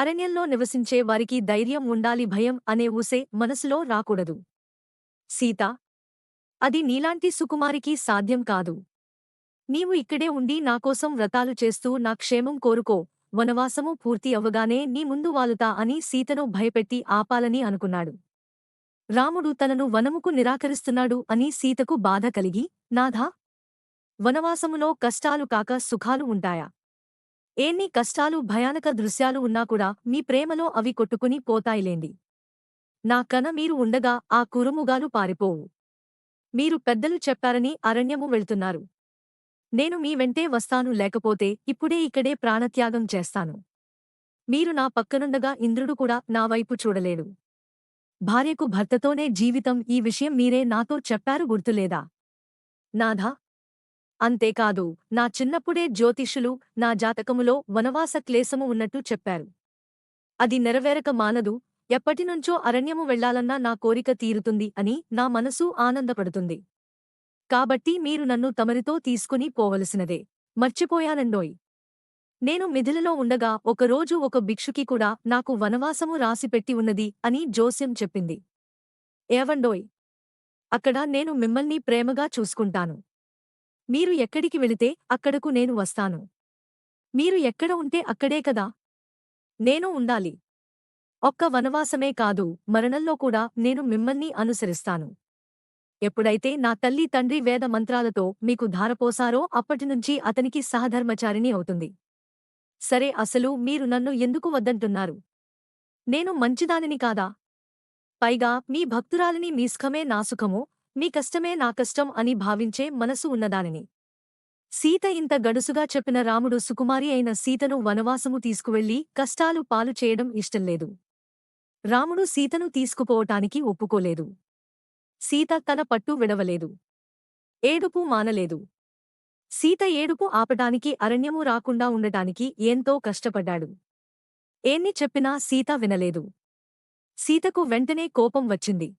అరణ్యంలో నివసించే వారికి ధైర్యం ఉండాలి భయం అనే ఊసే మనసులో రాకూడదు. సీత అది నీలాంటి సుకుమారికి సాధ్యం కాదు. నీవు ఇక్కడే ఉండి నాకోసం వ్రతాలు చేస్తూ నా క్షేమం కోరుకో వనవాసము పూర్తి అవ్వగానే నీ ముందు వాలుతా అని సీతను భయపెట్టి ఆపాలని అనుకున్నాడు. రాముడు తనను వనముకు నిరాకరిస్తున్నాడు అని సీతకు బాధ కలిగి నాథా! వనవాసములో కష్టాలు కాక సుఖాలు ఉంటాయా? ఎన్ని కష్టాలు భయానక దృశ్యాలు ఉన్నా కూడా మీ ప్రేమలో అవి కొట్టుకుని పోతాయిలేండి. నా కన మీరు ఉండగా ఆ కురుముగాలు పారిపోవు. మీరు పెద్దలు చెప్పారని అరణ్యము వెళ్తున్నారు. నేను మీ వెంటే వస్తాను లేకపోతే ఇప్పుడే ఇక్కడే ప్రాణత్యాగం చేస్తాను. మీరు నా పక్కనుండగా ఇంద్రుడు కూడా నా వైపు చూడలేడు. భార్యకు భర్తతోనే జీవితం ఈ విషయం మీరే నాతో చెప్పారు గుర్తులేదా? నాథా అంతేకాదు నా చిన్నప్పుడే జ్యోతిషులు నా జాతకములో వనవాస క్లేశము ఉన్నట్టు చెప్పారు. అది నెరవేరక మానదు ఎప్పటినుంచో అరణ్యము వెళ్ళాలన్నా నా కోరిక తీరుతుంది అని నా మనసు ఆనందపడుతుంది. కాబట్టి మీరు నన్ను తమరితో తీసుకుని పోవలసినదే. మర్చిపోయానండోయ్. నేను మిథిలలో ఉండగా ఒకరోజు ఒక భిక్షుకి కూడా నాకు వనవాసము రాసిపెట్టి ఉన్నది అని జోస్యం చెప్పింది. ఏవండోయ్? అక్కడ నేను మిమ్మల్ని ప్రేమగా చూసుకుంటాను. మీరు ఎక్కడికి వెళితే అక్కడకు నేను వస్తాను. మీరు ఎక్కడ ఉంటే అక్కడే కదా? నేను ఉండాలి. ఒక్క వనవాసమే కాదు మరణంలో కూడా నేను మిమ్మల్ని అనుసరిస్తాను. ఎప్పుడైతే నా తల్లి తండ్రి వేద మంత్రాలతో మీకు ధారపోసారో అప్పటినుంచి అతనికి సహధర్మచారిణి అవుతుంది. సరే అసలు మీరు నన్ను ఎందుకు వద్దంటున్నారు? నేను మంచిదానిని కాదా? పైగా మీ భక్తురాలిని మీ సుఖమే నా మీ కష్టమే నా కష్టం అని భావించే మనసు ఉన్నదానిని. సీత ఇంత గడుసుగా చెప్పిన రాముడు సుకుమారి అయిన సీతను వనవాసము తీసుకువెళ్ళి కష్టాలు పాలు చేయడం ఇష్టంలేదు రాముడు సీతను తీసుకుపోవటానికి ఒప్పుకోలేదు. సీత తన పట్టు విడవలేదు. ఏడుపు మానలేదు. సీత ఏడుపు ఆపటానికి అరణ్యము రాకుండా ఉండటానికి ఎంతో కష్టపడ్డాడు. ఏన్ని చెప్పినా సీత వినలేదు. సీతకు వెంటనే కోపం వచ్చింది.